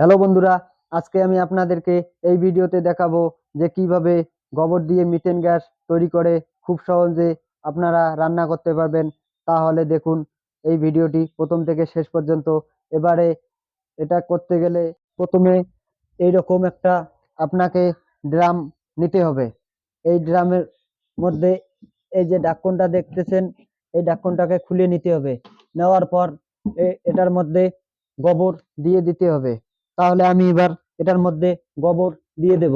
Hello বন্ধুরা, আজকে আমি আপনাদেরকে এই ভিডিওতে দেখাবো যে কীভাবে গোবর দিয়ে মিথেন গ্যাস তৈরি করে খুব সহজে আপনারা রান্না করতে পারবেন। তাহলে দেখুন, এই ভিডিওটি প্রথম থেকে শেষ পর্যন্ত। এবারে এটা করতে গেলে প্রথমে এইরকম একটা আপনাকে ড্রাম নিতে হবে। এই ড্রামের মধ্যে এই যে ঢাকনটা দেখতেছেন, এই ঢাকনটাকে খুলে নিতে হবে। নেওয়ার পর এটার মধ্যে গোবর দিয়ে দিতে হবে। তাহলে আমি এবার এটার মধ্যে গোবর দিয়ে দেব।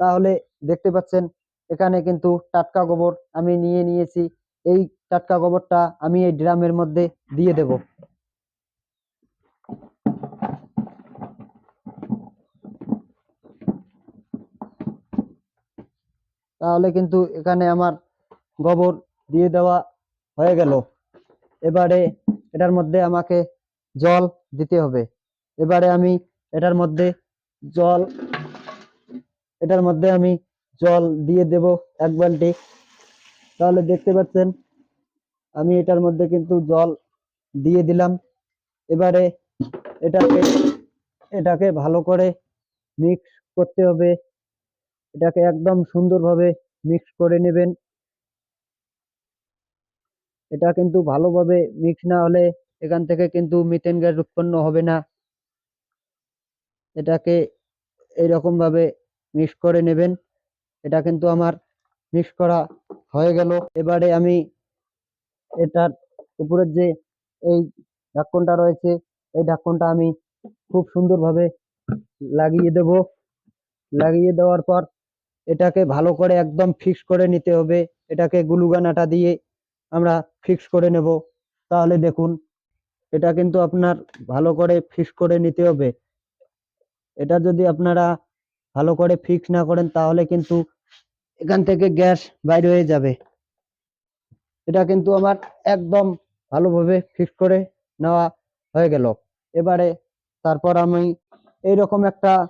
তাহলে দেখতে পাচ্ছেন, এখানে কিন্তু টাটকা গোবর আমি নিয়ে নিয়েছি। এই টাটকা গোবরটা আমি এই ড্রামের মধ্যে দিয়ে দেব। তাহলে কিন্তু এখানে আমার গোবর দিয়ে দেওয়া হয়ে গেল। এবারে এটার মধ্যে আমাকে জল দিতে হবে। এবারে আমি এটার মধ্যে জল, এটার মধ্যে আমি জল দিয়ে দেব এক বালতি। তাহলে দেখতে পাচ্ছেন, আমি এটার মধ্যে কিন্তু জল দিয়ে দিলাম। এবারে এটাকে এটাকে ভালো করে মিক্স করতে হবে। এটাকে একদম সুন্দরভাবে মিক্স করে নেবেন। এটা কিন্তু ভালোভাবে মিক্স না হলে এখান থেকে কিন্তু মিথেন গ্যাস উৎপন্ন হবে না। এটাকে এইরকম ভাবে মিক্স করে নেবেন। এটা কিন্তু আমার মিক্স করা হয়ে গেল। এবারে আমি এটার উপরের যে এই ঢাকনটা রয়েছে, এই ঢাকনটা আমি খুব সুন্দরভাবে লাগিয়ে দেব। লাগিয়ে দেওয়ার পর এটাকে ভালো করে একদম ফিক্স করে নিতে হবে। এটাকে গ্লুগান আটা দিয়ে আমরা ফিক্স করে নেব। তাহলে দেখুন, এটা কিন্তু আপনার ভালো করে ফিক্স করে নিতে হবে। এটা যদি আপনারা ভালো করে ফিক্স না করেন, তাহলে কিন্তু এখান থেকে গ্যাস বাইরে হয়ে যাবে। এটা কিন্তু আমার একদম ভালোভাবে ফিক্স করে নেওয়া হয়ে গেল। এবারে তারপর আমি এইরকম একটা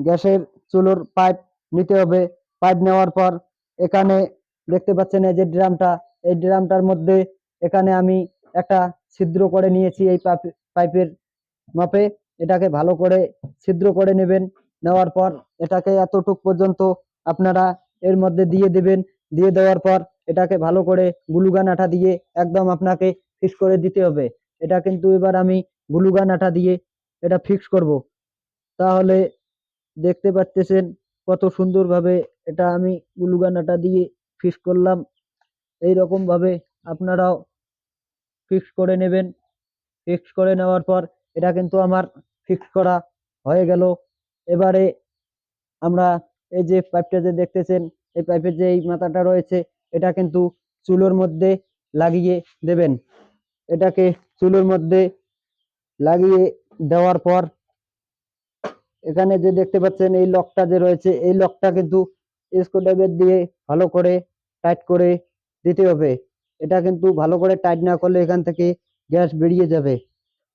গ্যাসের চুলোর পাইপ নিতে হবে। পাইপ নেওয়ার পর এখানে দেখতে পাচ্ছেন এই যে ড্রামটা, এই ড্রামটার মধ্যে এখানে আমি একটা ছিদ্র করে নিয়েছি এই পাইপ- পাইপের মাপে। এটাকে ভালো করে ছিদ্র করে নেবেন। নেওয়ার পর এটাকে এতটুক পর্যন্ত আপনারা এর মধ্যে দিয়ে দেবেন। দিয়ে দেওয়ার পর এটাকে ভালো করে গ্লুগান আঠা দিয়ে একদম আপনাকে ফিক্স করে দিতে হবে। এটা কিন্তু এবার আমি গ্লুগান আঠা দিয়ে এটা ফিক্স করব। তাহলে দেখতে পাচ্ছেন কত সুন্দরভাবে এটা আমি গ্লুগান আঠা দিয়ে ফিক্স করলাম। এই রকম ভাবে আপনারাও ফিক্স করে নেবেন। ফিক্স করে নেওয়ার পর এটা কিন্তু আমার ফিক্স করা হয়ে গেল। এবারে আমরা এই যে পাইপটা যে দেখতেছেন, এই পাইপের যে এই মাথাটা রয়েছে, এটা কিন্তু চুলোর মধ্যে লাগিয়ে দেবেন। এটাকে চুলোর মধ্যে লাগিয়ে দেওয়ার পর এখানে যে দেখতে পাচ্ছেন, এই লকটা যে রয়েছে, এই লকটা কিন্তু স্ক্রুড্রাইভার দিয়ে ভালো করে টাইট করে দিতে হবে। এটা কিন্তু ভালো করে টাইট না করলে এখান থেকে গ্যাস বেরিয়ে যাবে।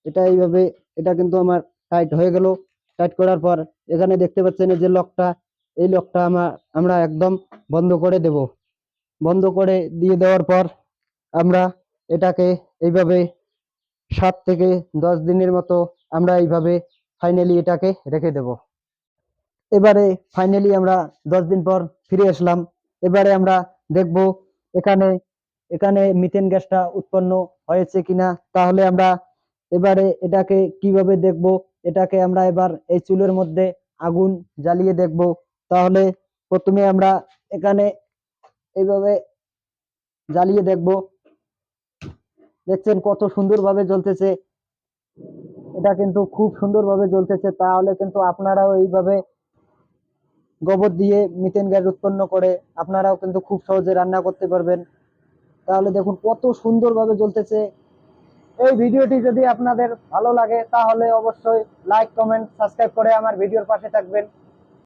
এটা এইভাবে, এটা কিন্তু আমার টাইট হয়ে গেল। টাইট করার পর এখানে দেখতে পাচ্ছেন যে লকটা এই লকটা আমার আমরা একদম বন্ধ করে দেব। বন্ধ করে দিয়ে দেওয়ার পর আমরা এটাকে এইভাবে সাত থেকে দশ দিনের মতো আমরা এইভাবে ফাইনালি এটাকে রেখে দেব। এবারে ফাইনালি আমরা দশ দিন পর ফিরে আসলাম। এবারে আমরা দেখব এখানে এখানে মিথেন গ্যাসটা উৎপন্ন হয়েছে কিনা। তাহলে আমরা এবারে এটাকে কীভাবে দেখব? এটাকে আমরা এবার এই চুলের মধ্যে আগুন জ্বালিয়ে দেখব। তাহলে প্রথমে আমরা এখানে এইভাবে জ্বালিয়ে দেখব। দেখছেন কত সুন্দরভাবে জ্বলতেছে। এটা কিন্তু খুব সুন্দরভাবে জ্বলতেছে। তাহলে কিন্তু আপনারাও এইভাবে গোবর দিয়ে মিথেন গ্যাস উৎপন্ন করে আপনারাও কিন্তু খুব সহজে রান্না করতে পারবেন। তাহলে দেখুন কত সুন্দরভাবে জ্বলতেছে। এই ভিডিওটি যদি আপনাদের ভালো লাগে, তাহলে অবশ্যই লাইক কমেন্ট সাবস্ক্রাইব করে আমার ভিডিওর পাশে থাকবেন।